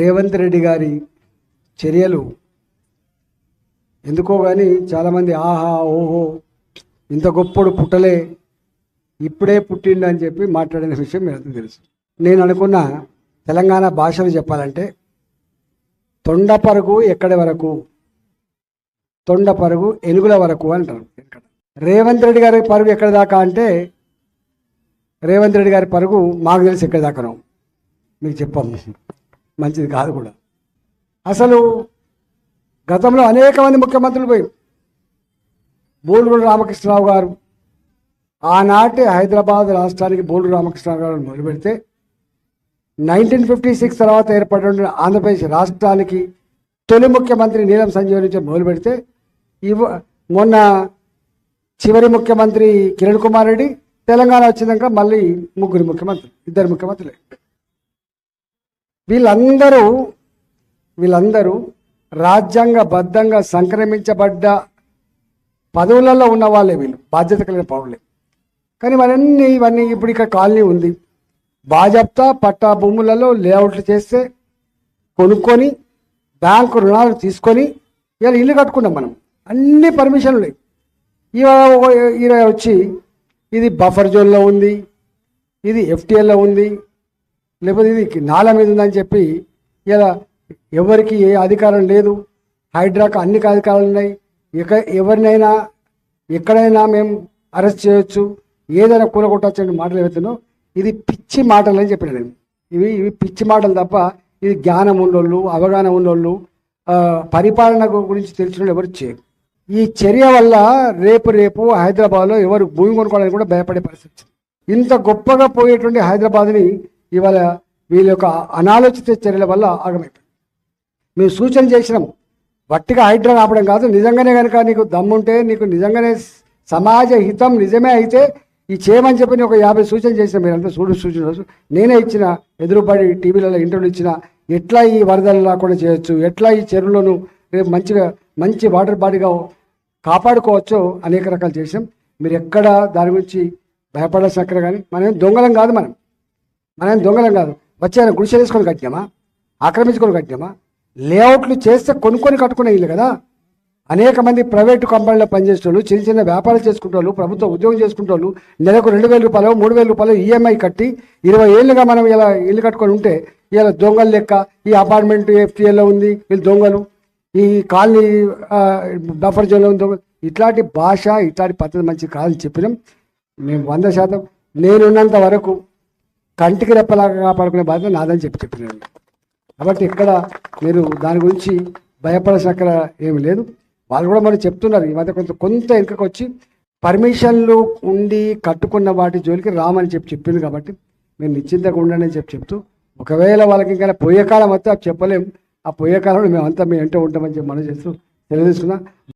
రేవంత్ రెడ్డి గారి చర్యలు ఎందుకో కానీ చాలామంది ఆహా ఓహో ఇంత గొప్పడు పుట్టలే ఇప్పుడే పుట్టిండు అని చెప్పి మాట్లాడిన విషయం మీ తెలుసు. నేను అనుకున్న తెలంగాణ భాషలు చెప్పాలంటే తొండ పరుగు ఎక్కడి వరకు తొండ పరుగు ఎనుగుల వరకు అంటారు. ఇక్కడ రేవంత్ రెడ్డి గారి పరుగు ఎక్కడి దాకా అంటే రేవంత్ రెడ్డి గారి పరుగు మాకు తెలిసి ఎక్కడి దాకాను మీకు చెప్పాము మంచిది కాదు కూడా. అసలు గతంలో అనేక మంది ముఖ్యమంత్రులు పోయి బోలుగుడు రామకృష్ణరావు గారు. ఆనాటి హైదరాబాద్ రాష్ట్రానికి బోలుడు రామకృష్ణరావు గారు మొదలు పెడితే నైన్టీన్ ఫిఫ్టీ సిక్స్ తర్వాత ఏర్పడిన ఆంధ్రప్రదేశ్ రాష్ట్రానికి తొలి ముఖ్యమంత్రి నీలం సంజీవ్ నుంచి మొదలు పెడితే ఇవ మొన్న చివరి ముఖ్యమంత్రి కిరణ్ కుమార్ రెడ్డి తెలంగాణ వచ్చినాక మళ్ళీ ముగ్గురు ముఖ్యమంత్రులు ఇద్దరు ముఖ్యమంత్రులే. వీళ్ళందరూ వీళ్ళందరూ రాజ్యాంగబద్ధంగా సంక్రమించబడ్డ పదవులలో ఉన్న వాళ్ళే వీళ్ళు బాధ్యత కలిగిన పౌరులే. కానీ మరన్నీ ఇవన్నీ ఇప్పుడు ఇక్కడ కాలనీ ఉంది. బాజప్తా పట్టా భూములలో లేఅవుట్లు చేస్తే కొనుక్కొని బ్యాంకు రుణాలు తీసుకొని ఇలా ఇల్లు కట్టుకున్నాం మనం. అన్ని పర్మిషన్లు లేవు ఇరవై వచ్చి ఇది బఫర్ జోన్లో ఉంది ఇది ఎఫ్టీఎల్లో ఉంది లేకపోతే ఇది నాల మీద ఉందని చెప్పి ఇలా ఎవరికి ఏ అధికారం లేదు. హైడ్రాకు అన్ని అధికారాలు ఉన్నాయి. ఎక్క ఎవరినైనా ఎక్కడైనా మేము అరెస్ట్ చేయొచ్చు. ఏదైనా కూలగొట్టచ్చు మాటలు ఏవైతున్నావు ఇది పిచ్చి మాటలు అని చెప్పిన నేను. ఇవి ఇవి పిచ్చి మాటలు తప్ప ఇది జ్ఞానం ఉన్నోళ్ళు అవగాహన ఉన్నోళ్ళు పరిపాలన గురించి తెలిసిన ఎవరు చేయరు. ఈ చర్య వల్ల రేపు రేపు హైదరాబాద్లో ఎవరు భూమి కొనుక్కోవడానికి కూడా భయపడే పరిస్థితి ఇంత గొప్పగా పోయేటువంటి హైదరాబాద్ని ఇవాళ వీళ్ళ యొక్క అనాలోచిత చర్యల వల్ల ఆగమైపోయింది. మేము సూచన చేసినాం వట్టిగా హైడ్రా ఆపడం కాదు నిజంగానే కనుక నీకు దమ్ముంటే నీకు నిజంగానే సమాజ హితం నిజమే అయితే ఈ చేయమని చెప్పి ఒక యాభై సూచన చేసిన. మీరంతా చూడు సూచన నేనే ఇచ్చిన ఎదురుపడి టీవీలలో ఇంటర్వ్యూలు ఇచ్చిన ఎట్లా ఈ వరదలు రాకుండా చేయొచ్చు ఎట్లా ఈ చెరువులను రేపు మంచిగా మంచి వాటర్ బాడీగా కాపాడుకోవచ్చో అనేక రకాలు చేసాం మీరు ఎక్కడ దాని గురించి భయపడాల్సిన అక్కడ కానీ మనం దొంగలం కాదు మనం. మనం దొంగలం కాదు. వచ్చాను గుడిసె వేసుకొని కట్టినామా? ఆక్రమించుకొని కట్టినామా? లేఅవుట్లు చేస్తే కొనుక్కొని కట్టుకునే ఇల్లు కదా? అనేక మంది ప్రైవేటు కంపెనీలో పనిచేసే వాళ్ళు చిన్న చిన్న వ్యాపారాలు చేసుకుంటే వాళ్ళు ప్రభుత్వ ఉద్యోగం చేసుకుంటే వాళ్ళు నెలకు రెండు వేల రూపాయలు మూడు వేల రూపాయలు ఈఎంఐ కట్టి ఇరవై ఏళ్ళుగా మనం ఇలా ఇల్లు కట్టుకొని ఉంటే ఇలా దొంగలు లెక్క ఈ అపార్ట్మెంట్ ఎఫ్టీఎల్లో ఉంది వీళ్ళు దొంగలు. ఈ కాలనీ బఫర్ జోన్లో ఉంది దొంగలు. ఇట్లాంటి భాష ఇట్లాంటి పద్ధతి మంచి కాదని చెప్పినాం. మేము వంద శాతం. నేనున్నంత వరకు కంటికి రెప్పలాగా కాపాడుకునే బాధ్యత నాదని చెప్పి చెప్పినాను కాబట్టి ఇక్కడ మీరు దాని గురించి భయపడాల్సిన అక్కడ ఏమి లేదు. వాళ్ళు కూడా మరి చెప్తున్నారు ఈ మధ్య కొంత కొంత వెనుకకు వచ్చి పర్మిషన్లు ఉండి కట్టుకున్న వాటి జోలికి రామని చెప్పి చెప్పింది కాబట్టి మీరు నిశ్చింతగా ఉండండి అని చెప్పి చెప్తూ ఒకవేళ వాళ్ళకి ఇంకా పోయే కాలం వస్తే చెప్పలేము ఆ పోయే కాలంలో మేమంతా మేము ఎంటో ఉంటామని చెప్పి మనం చేస్తూ తెలియజేస్తున్నా.